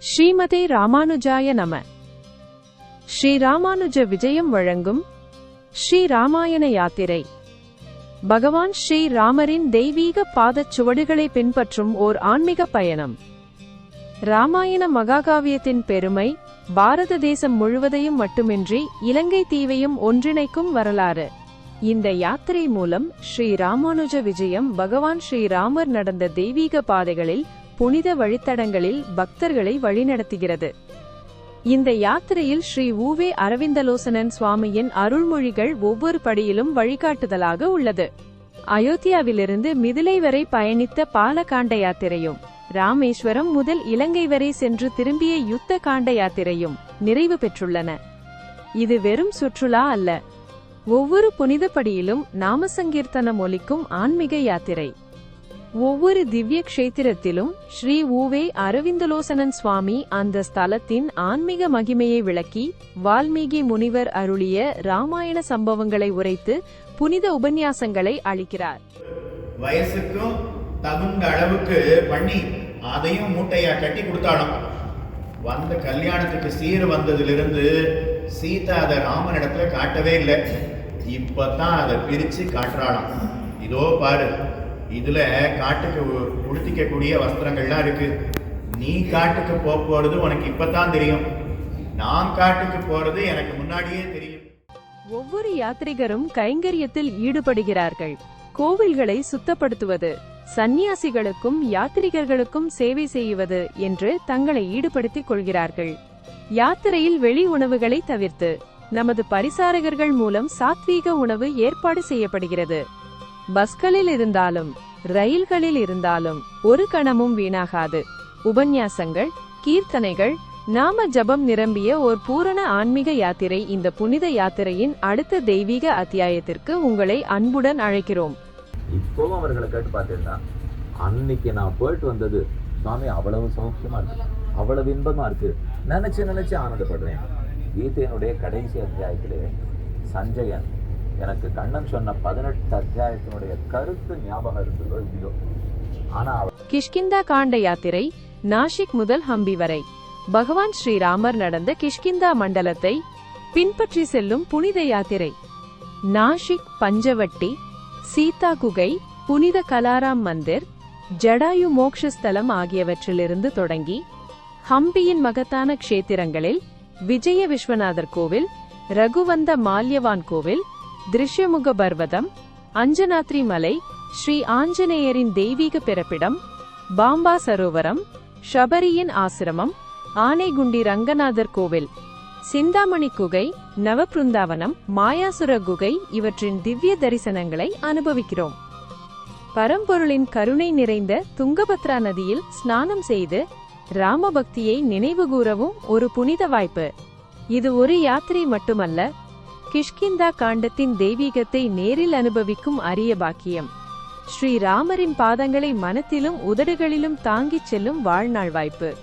ஸ்ரீமதே ராமானுஜாய நம. ஸ்ரீ ராமானுஜ விஜயம் வழங்கும் ஸ்ரீ ராமாயண யாத்திரை. பகவான் ஸ்ரீ ராமரின் தெய்வீக பாதச் சுவடுகளை பின்பற்றும் ஓர் ஆன்மீக பயணம். ராமாயண மகாகாவியத்தின் பெருமை பாரத தேசம் முழுவதையும் மட்டுமின்றி இலங்கை தீவையும் ஒன்றிணைக்கும் வரலாறு. இந்த யாத்திரை மூலம் ஸ்ரீ ராமானுஜ விஜயம் பகவான் ஸ்ரீ ராமர் நடந்த தெய்வீக பாதைகளில் புனித வழித்தடங்களில் பக்தர்களை வழிநடத்துகிறது. இந்த யாத்திரையில் ஸ்ரீ ஊவே அரவிந்தலோசனன் சுவாமியின் அருள்மொழிகள் ஒவ்வொரு படியிலும் வழிகாட்டுதலாக உள்ளது. அயோத்தியாவிலிருந்து மிதிலை வரை பயணித்த பாலகாண்ட யாத்திரையும் ராமேஸ்வரம் முதல் இலங்கை வரை சென்று திரும்பிய யுத்த காண்ட யாத்திரையும் நிறைவு பெற்றுள்ளன. இது வெறும் சுற்றுலா அல்ல. ஒவ்வொரு புனித படியிலும் நாம ஒலிக்கும் ஆன்மீக யாத்திரை. ஒவ்வொரு திவ்ய கஷேத்திரத்திலும் ஸ்ரீ ஊவே அரவிந்தலோசனன் சுவாமி அந்த ஸ்தலத்தின் ஆன்மீக மகிமையை விளக்கி வால்மீகி முனிவர் அருளிய ராமாயண சம்பவங்களை உரைத்து புனித உபன்யாசங்களை அளிக்கிறார். வயசுக்கும் தகுந்த அளவுக்கு பண்ணி அதையும் மூட்டையா கட்டி கொடுத்தாலும் வந்த கல்யாணத்துக்கு சீர் வந்ததிலிருந்து சீதா அதை ராமனிடத்துல காட்டவே இல்லை. இப்பதான் அதை பிரிச்சு காட்டுறாளாம். இதோ பாரு இதில் காட்டுக்கு உடுத்திக்கக்கூடிய வஸ்திரங்கள்லாம் இருக்குது நீ காட்டுக்கு போக போறது உனக்கு இப்பதான் தெரியும். நான் காட்டுக்கு போகிறது எனக்கு முன்னாடியே தெரியும். ஒவ்வொரு யாத்ரிகரும் கைங்கரியத்தில் ஈடுபடுகிறார்கள். கோவில்களை சுத்தப்படுத்துவது சந்நியாசிகளுக்கும் யாத்ரிகர்களுக்கும் சேவை செய்வது என்று தங்களை ஈடுபடுத்திக் கொள்கிறார்கள். யாத்திரையில் வெளி உணவுகளை தவிர்த்து நமது பரிசாரகர்கள் மூலம் சாத்வீக உணவு ஏற்பாடு செய்யப்படுகிறது. பஸ்களில் இருந்தாலும் ரயில்களில் இருந்தாலும் ஒரு கணமும் வீணாகாது. உபன்யாசங்கள் கீர்த்தனைகள் நாம ஜபம் நிரம்பிய ஒரு பூரண ஆன்மீக யாத்திரை இந்த புனித யாத்திரையின் அடுத்த தெய்வீக அத்தியாயத்திற்கு உங்களை அன்புடன் அழைக்கிறோம். இப்போவும் அவர்களை கேட்டு பார்த்தீங்கன்னா அன்னைக்கு நான் போயிட்டு வந்தது சுவாமி அவ்வளவு சௌக்கியமா இருக்கு. அவ்வளவு இன்பமா இருக்கு. நினைச்சு நினைச்சு ஆனந்தப்படுறேன். கீதையினுடைய கடைசி அத்தியாயத்திலே சஞ்சயன் எனக்கு கண்ணன் சொன்ன பதினெட்டு அத்தியாயத்தினுடைய கருத்து ஞாபகம் இருக்குதோ இல்லையோ? ஆனா கிஷ்கிந்தா காண்ட யாத்திரை நாஷிக் முதல் ஹம்பி வரை. பகவான் ஸ்ரீராமர் நடந்த கிஷ்கிந்தா மண்டலத்தை பின்பற்றி செல்லும் புனித யாத்திரை. நாஷிக் பஞ்சவட்டி சீதா குகை புனித கலாராம் மந்திர் ஜடாயு மோக்ஷஸ்தலம் ஆகியவற்றிலிருந்து தொடங்கி ஹம்பியின் மகத்தான க்ஷேத்திரங்களில் விஜய விஸ்வநாதர் கோவில் ரகுவந்த மால்யவான் கோவில் திருஷ்யமுக பர்வதம் அஞ்சனாத்ரி மலை ஸ்ரீ ஆஞ்சநேயரின் தெய்வீக பிறப்பிடம் பாம்பா சரோவரம் ஷபரியின் ஆசிரமம் ஆனைகுண்டி ரங்கநாதர் கோவில் சிந்தாமணி குகை நவபிருந்தாவனம் மாயாசுர குகை இவற்றின் திவ்ய தரிசனங்களை அனுபவிக்கிறோம். பரம்பொருளின் கருணை நிறைந்த துங்கபத்ரா நதியில் ஸ்நானம் செய்து ராமபக்தியை நினைவுகூரவும் ஒரு புனித வாய்ப்பு. இது ஒரு யாத்திரை மட்டுமல்ல கிஷ்கிந்தா காண்டத்தின் தெய்வீகத்தை நேரில் அனுபவிக்கும் அரிய பாக்கியம். ஸ்ரீ ராமரின் பாதங்களை மனத்திலும் உதடுகளிலும் தாங்கிச் செல்லும் வாழ்நாள் வாய்ப்பு.